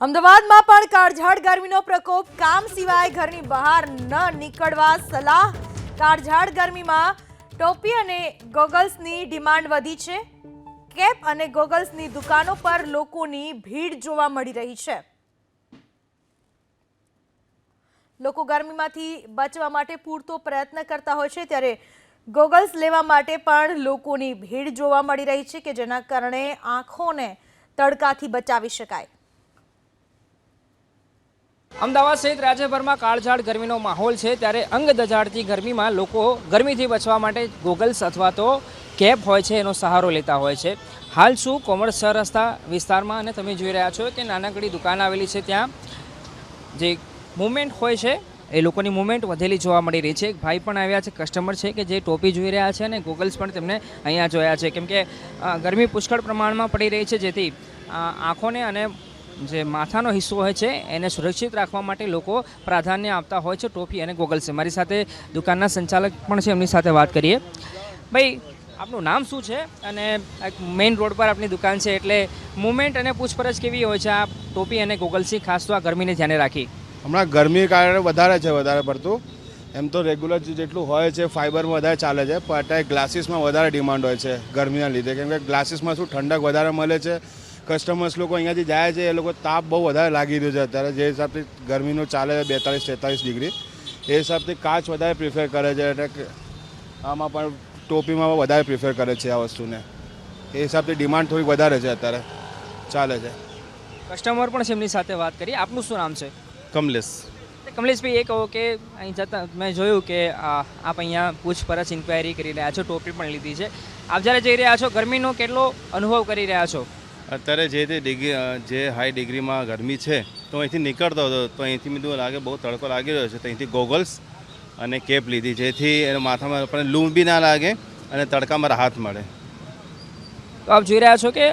અમદાવાદમાં પણ કાળઝાળ ગરમીનો પ્રકોપ. કામ સિવાય ઘરની બહાર ન નીકળવા સલાહ. કાળઝાળ ગરમીમાં ટોપી અને ગોગલ્સની ડિમાન્ડ વધી છે. કેપ અને ગોગલ્સની દુકાનો પર લોકોની ભીડ જોવા મળી રહી છે. લોકો ગરમીમાંથી બચવા માટે પૂરતો પ્રયત્ન કરતા હોય છે. ત્યારે ગોગલ્સ લેવા માટે પણ લોકોની ભીડ જોવા મળી રહી છે કે જેના કારણે આંખોને તડકાથી બચાવી શકાય. અમદાવાદ સહિત રાજ્યભરમાં કાળઝાળ ગરમીનો માહોલ છે ત્યારે અંગ દજાડતી ગરમીમાં લોકો ગરમીથી બચવા માટે ગોગલ્સ અથવા તો કેપ હોય છે એનો સહારો લેતા હોય છે. હાલ શું કોમર્સ રસ્તા વિસ્તારમાં અને તમે જોઈ રહ્યા છો કે નાનકડી દુકાન આવેલી છે ત્યાં. જે મુવમેન્ટ હોય છે એ લોકોની મુવમેન્ટ વધેલી જોવા મળી રહી છે. એક ભાઈ પણ આવ્યા છે, કસ્ટમર છે કે જે ટોપી જોઈ રહ્યા છે અને ગોગલ્સ પણ તેમને અહીંયા જોયા છે. કેમ કે ગરમી પુષ્કળ પ્રમાણમાં પડી રહી છે જેથી આંખોને અને જે માથાનો હિસ્સો હોય છે, એને સુરક્ષિત રાખવા માટે લોકો પ્રાધાન્ય આપતા હોય છે ટોપી અને ગોગલ્સ. મારી સાથે દુકાનના સંચાલક પણ છે, એમની સાથે વાત કરીએ. ભાઈ, આપનું નામ શું છે? અને મેઇન રોડ પર આપની દુકાન છે, એટલે મુવમેન્ટ અને પૂછપરછ કેવી હોય છે? આ ટોપી અને ગોગલ્સની ખાસ તો આ ગરમીને ધ્યાને રાખી. હમણાં ગરમી કારણે વધારે છે, વધારે પડતું. એમ તો રેગ્યુલર જેટલું હોય છે ફાઇબરમાં વધારે ચાલે છે, પણ અત્યારે ગ્લાસીસમાં વધારે ડિમાન્ડ હોય છે, ગરમીના લીધે. કેમ કે ગ્લાસીસમાં શું ઠંડક વધારે મળે છે કસ્ટમર્સ લોકો અહીંયાથી જાય છે એ લોકો તાપ બહુ વધારે લાગી રહ્યો છે અત્યારે. જે હિસાબથી ગરમીનું ચાલે છે બેતાલીસ તેતાલીસ ડિગ્રી એ હિસાબથી કાચ વધારે પ્રિફર કરે છે એટલે આમાં પણ ટોપીમાં પણ વધારે પ્રિફર કરે છે આ વસ્તુને. એ હિસાબથી ડિમાન્ડ થોડી વધારે છે અત્યારે. ચાલે છે. કસ્ટમર પણ છે એમની સાથે વાત કરી. આપનું શું નામ છે? કમલેશ. કમલેશભાઈ એ કહો કે અહીં જતા મેં જોયું કે આ, આપ અહીંયા પૂછપરછ ઇન્ક્વાયરી કરી રહ્યા છો ટોપી પણ લીધી છે. આપ જ્યારે જઈ રહ્યા છો ગરમીનો કેટલો અનુભવ કરી રહ્યા છો? અત્યારે જે તે ડિગ્રી જે હાઈ ડિગ્રીમાં ગરમી છે, તો અહીંથી નીકળતો હતો, તો અહીંથી મીધું લાગે બહુ તડકો લાગી રહ્યો છે, તો અહીંથી ગોગલ્સ અને કેપ લીધી, જેથી એના માથામાં આપણને લૂમ બી ના લાગે અને તડકામાં રાહત મળે. તો આપ જોઈ રહ્યા છો કે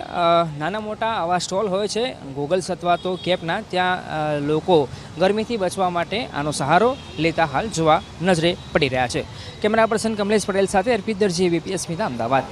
નાના મોટા આવા સ્ટોલ હોય છે ગોગલ્સ અથવા તો કેપના ત્યાં લોકો ગરમીથી બચવા માટે આનો સહારો લેતા હાલ જોવા નજરે પડી રહ્યા છે. કેમેરા પર્સન કમલેશ પટેલ સાથે અર્પિત દરજી બીપીએસ મિતા અમદાવાદ.